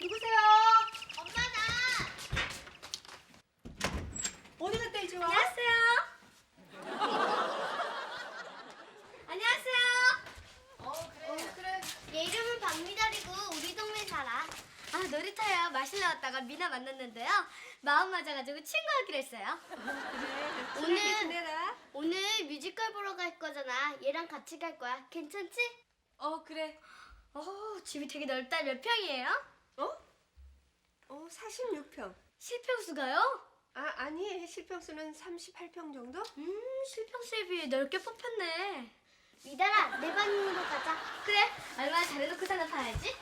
누구세요? 엄마 나. 어디 갔다 이제 와? 안녕하세요. 안녕하세요. 어 그래. 그래. 얘 이름은 박미달이고 우리 동네 살아. 아 놀이터요. 마실 나왔다가 미나 만났는데요. 마음 맞아가지고 친구하기로 했어요. 오늘 오늘 지내라. 오늘 뮤지컬 보러 갈 거잖아. 얘랑 같이 갈 거야. 괜찮지? 어 그래. 어 집이 되게 넓다. 몇 평이에요? 어? 어 46평. 실평수가요? 아 아니 실평수는 38평 정도? 음 실평수에 비해 넓게 뽑혔네. 미달아 내 방으로 가자. 그래. 얼마나 잘해놓고 사나 봐야지.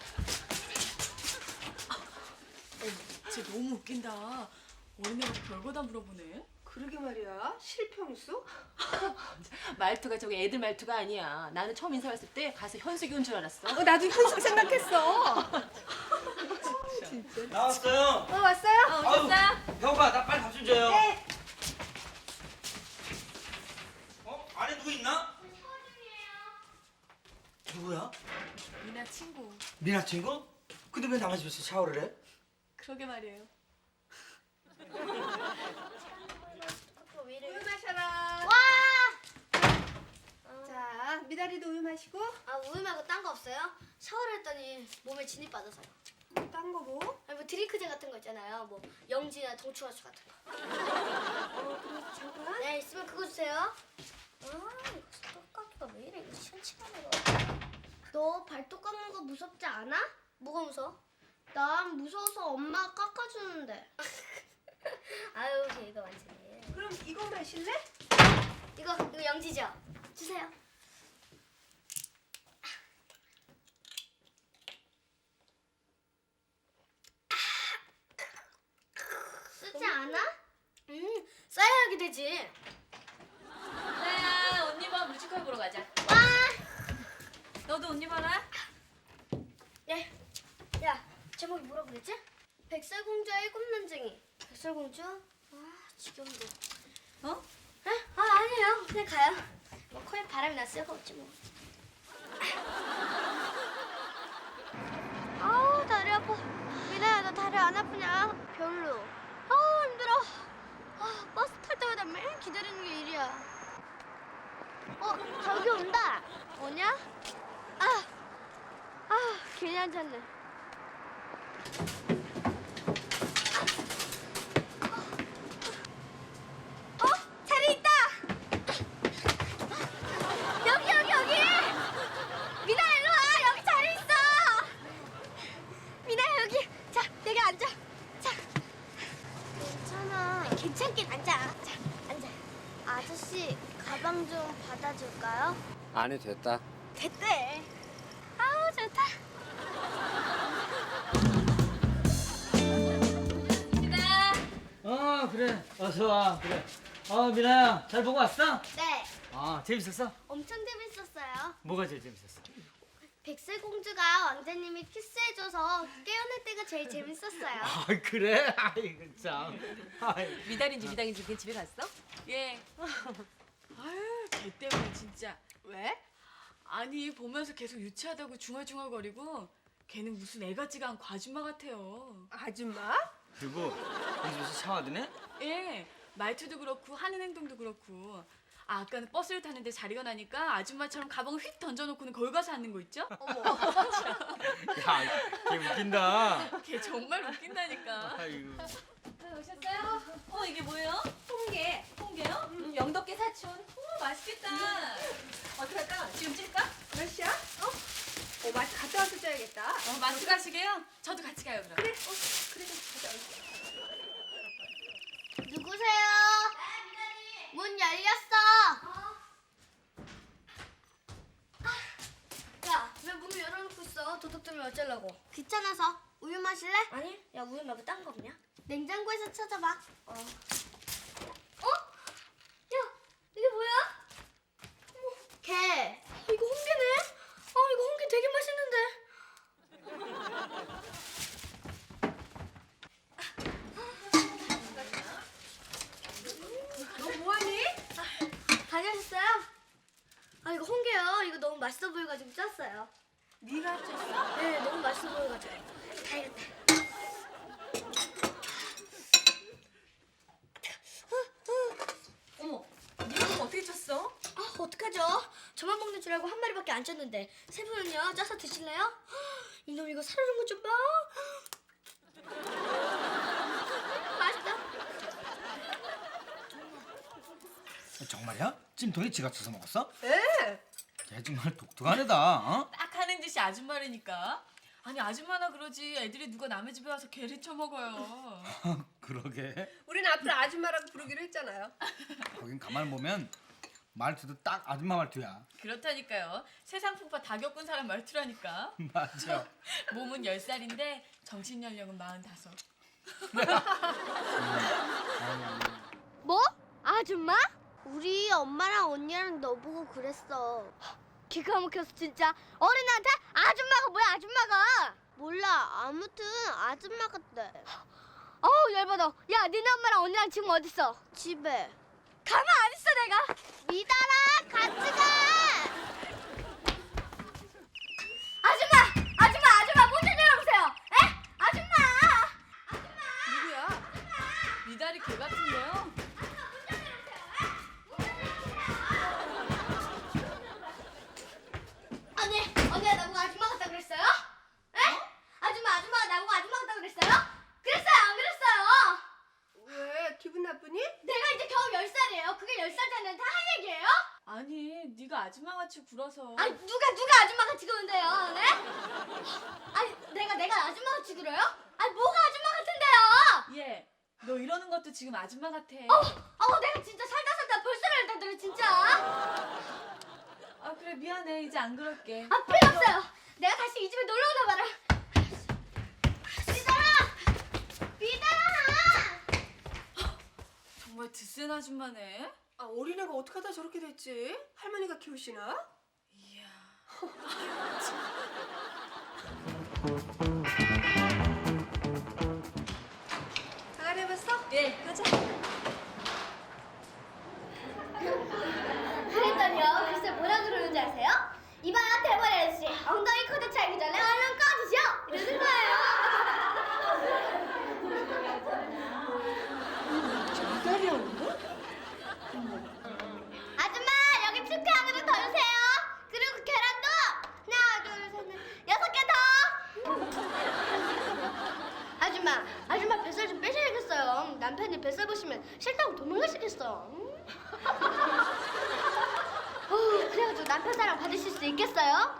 쟤 너무 웃긴다. 어린애가 별거 다 물어보네. 그러게 말이야. 실평수? 말투가 저기 애들 말투가 아니야. 나는 처음 인사 왔을 때 가서 현숙이 온 줄 알았어. 어 나도 현숙 생각했어. 나왔어요. 어 왔어요? 아유, 배고파. 나 빨리 밥 좀 줘요. 네. 어? 안에 누구 있나? 누구야? 미나 친구. 미나 친구? 근데 왜 남의 집에서 샤워를 해? 그러게 말이에요. 우유 마셔라. 와. 자 미다리도 우유 마시고. 아 우유 말고 딴 거 없어요? 샤워를 했더니 몸에 진이 빠져서요. 딴 거 뭐? 아니 뭐 드링크제 같은 거 있잖아요. 뭐 영지나 동충하수 같은 거. 어 그래 잠깐. 네 있으면 그거 주세요. 아 이거 똑같기가 왜 이래? 이거 시원치가네 너 발톱 깎는 거 무섭지 않아? 뭐가 무서워? 난 무서워서 엄마가 깎아주는데. 아유 걔가 완전히. 그럼 이거 마실래? 이거 이거 영지죠? 주세요. 쓰지 않아? 음, 써야 하게 되지. 나야 언니 봐 뮤지컬 보러 가자. 와! 너도 언니 봐라. 예. 야, 제목이 뭐라 그랬지? 백설공주와 일곱 난쟁이. 백설공주? 아, 지겨운데. 어? 에? 아, 아니에요. 그냥 가요. 뭐 코에 바람이 났을 거 없지 뭐. 아우, 다리 아파. 미나야, 너 다리 안 아프냐? 별로. 아우, 힘들어. 아, 버스 탈 때마다 매일 기다리는 게 일이야. 어, 저기 온다. 오냐? 아, 아, 앉았네. 어? 자리 있다! 여기, 여기, 여기! 미나, 일로 와! 여기 자리 있어! 미나, 여기. 자, 여기 앉아. 자. 괜찮아. 괜찮긴 앉아. 자, 앉아. 아저씨, 가방 좀 받아줄까요? 안이 됐다. 됐대. 아우 좋다. 미나. 어 그래 어서 와 그래 어 미나야 잘 보고 왔어? 네, 아 재밌었어? 엄청 재밌었어요. 뭐가 제일 재밌었어? 백설 공주가 왕자님이 키스해줘서 깨어날 때가 제일 재밌었어요. 아 그래? 아이고 참 아이. 미달인지 미당인지 걔 집에 갔어? 예. 아유 걔 때문에 진짜. 왜? 아니 보면서 계속 유치하다고 중얼중얼거리고 걔는 무슨 애 같지가 않고 아줌마 같아요. 아줌마? 그리고 우리 집에서 샤워하더니? 예. 말투도 그렇고 하는 행동도 그렇고. 아, 아까는 버스를 탔는데 자리가 나니까 아줌마처럼 가방을 휙 던져놓고는 거기 가서 앉는 거 있죠? 야걔 웃긴다 걔 정말 웃긴다니까. 아이고 오셨어요? 어 이게 뭐예요? 홍게. 홍게요? 음, 영덕계 사촌. 오 맛있겠다. 어떡할까? 지금 찔까? 몇시야? 어? 어 마트. 어 가시게요? 저도 같이 가요 그럼. 그래. 누구세요? 문 열렸어. 야, 왜 문을 열어놓고 있어? 도둑 들면 어쩌려고? 귀찮아서. 우유 마실래? 아니, 야 우유 말고 딴 거 없냐? 냉장고에서 찾아봐. 어. 어? 홍게요. 이거 너무 맛있어 보여가지고 짰어요. 네가 짰어? 네, 너무 맛있어 보여가지고. 다 익었다. 어머, 네가 그거 어떻게 짰어? 아, 어떡하죠? 저만 먹는 줄 알고 한 마리밖에 안 짰는데 세 분은요? 짜서 드실래요? 이놈 이거 사르는 거 좀 봐. 맛있다. 어, 정말야? 찜통에 지가 쳐서 먹었어? 에? 얘 정말 독특한 애다. 어? 딱 하는 짓이 아줌마라니까. 아니 아줌마나 그러지 애들이 누가 남의 집에 와서 개를 쳐먹어요. 그러게. 우리는 앞으로 아줌마라고 부르기로 했잖아요. 거긴 가만 보면 말투도 딱 아줌마 말투야. 그렇다니까요. 세상 풍파 다 겪은 사람 말투라니까. 맞아. 몸은 10살인데 정신 연령은 45. 뭐? 아줌마? 우리 엄마랑 언니랑 너보고 그랬어. 기가 막혀서 진짜 어린한테 아줌마가 뭐야 아줌마가? 몰라 아무튼 아줌마 같대. 어우 열받아. 야 니네 엄마랑 언니랑 지금 어딨어? 집에. 가만 안 있어 내가. 미달아 같이 가. 아줌마 아줌마 아줌마 문 좀 열어보세요. 에? 아줌마. 누구야? 미달이 개 같은데요? 언니, 언니가 나보고 아줌마 같다 그랬어요? 에? 아줌마, 아줌마가 나보고 아줌마 같다 그랬어요? 그랬어요, 안 그랬어요? 왜 기분 나쁘니? 내가 이제 겨우 10살이에요. 그게 10살 전에는 다 할 얘기예요? 아니 네가 아줌마같이 굴어서 아니, 누가, 누가 아줌마 같이 그러는데요, 네? 아니, 내가, 내가 아줌마 같이 그래요? 아니, 뭐가 아줌마 같은데요? 얘, 너 이러는 것도 지금 아줌마 같아. 어, 어, 내가 진짜 살다 살다 벌써를 다 들어, 진짜. 아 그래 미안해 이제 안 그럴게. 아, 필요 없어요. 내가 다시 이 집에 놀러 오나 봐라. 미달아! 미달아! 정말 드센 아줌마네. 아 어린애가 어떻게 하다 저렇게 됐지? 할머니가 키우시나? 이야. 강아리 해봤어? 예, 가자. 그랬더니요 글쎄 뭐라 그러는지 아세요? 이봐요 대머리 아저씨 엉덩이 코드 차기 전에 얼른 꺼주시오 이러는 거예요 아줌마 여기 축하 하나만 더 주세요 그리고 계란도 하나 둘셋넷 여섯 개 더 아줌마 아줌마 뱃살 좀 빼셔야겠어요 남편이 뱃살 보시면 싫다고 도망가시겠어 응? 어, 그래가지고 남편 사랑 받으실 수 있겠어요?